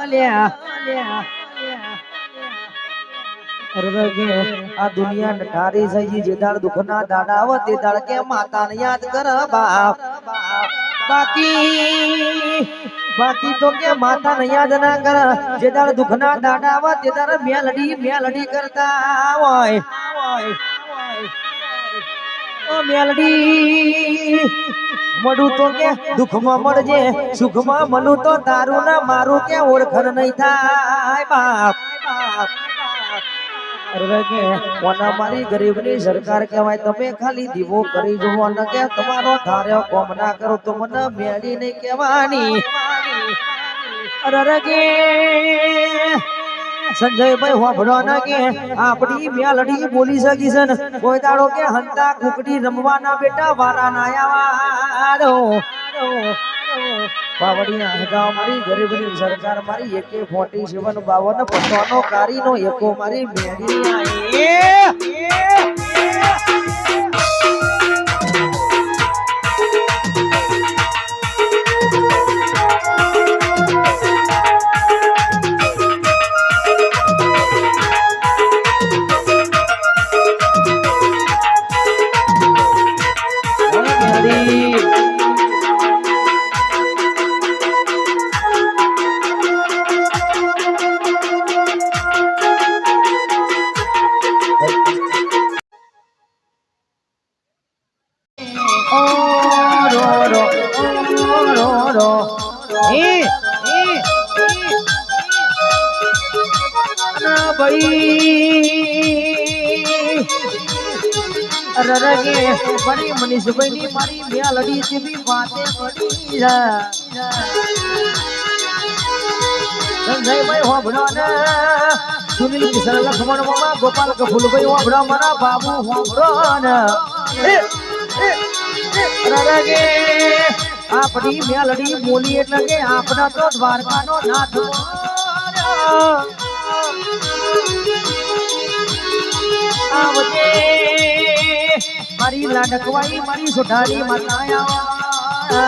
આ દાડા આવે તે દાળ કે માતાને યાદ કર બાપ. બાકી બાકી તો કે માતાને યાદ ના કર. જે દાળ દુખના દાડા આવે તે દાળ મેલડી મેલડી કરતા હોય. મેલડી. મળું તો કે દુઃખમાં મળજે, સુખમાં મળું તો તારું ના, મારું કે ઓળખણ નહીં થાય, બાપ. કે કોના મારી ગરીબની સરકાર કહેવાય, તમે ખાલી દીવો કરી જુઓ ન કે તમારો ધાર્યો કોમ ના કરો, તો મને મેળી નહીં કહેવાની. અરે સંજયભાઈ હોભળો ના કે આપણી મેલડી બોલી શકી છે ને. કોઈ દાડો કે હંતા કુકડી રમવાના બેટા વારા ના આવા દો હગાવ મારી ગરીબની સરકાર મારી એકે ફોર્ટી સેવન બાવન પંચાવનો કારીનો એકો મારી મેળી ભાઈ. અરે રે કે મારી મનીષભાઈ ની મારી મેલડી જેવી વાતે પડી સંજયભાઈ હોભળો સુનિલ કિશન લખમણ ગોપાલ કફુલભાઈ હોભળો મારા બાબુ હોભળો ને એ, એ, એ, અરે રે કે આપણી મેલડી એટલે કે આપણા તો દ્વારકાનો નાથ. આવજે મારી લાડકવાઈ મારી સુધારી માતા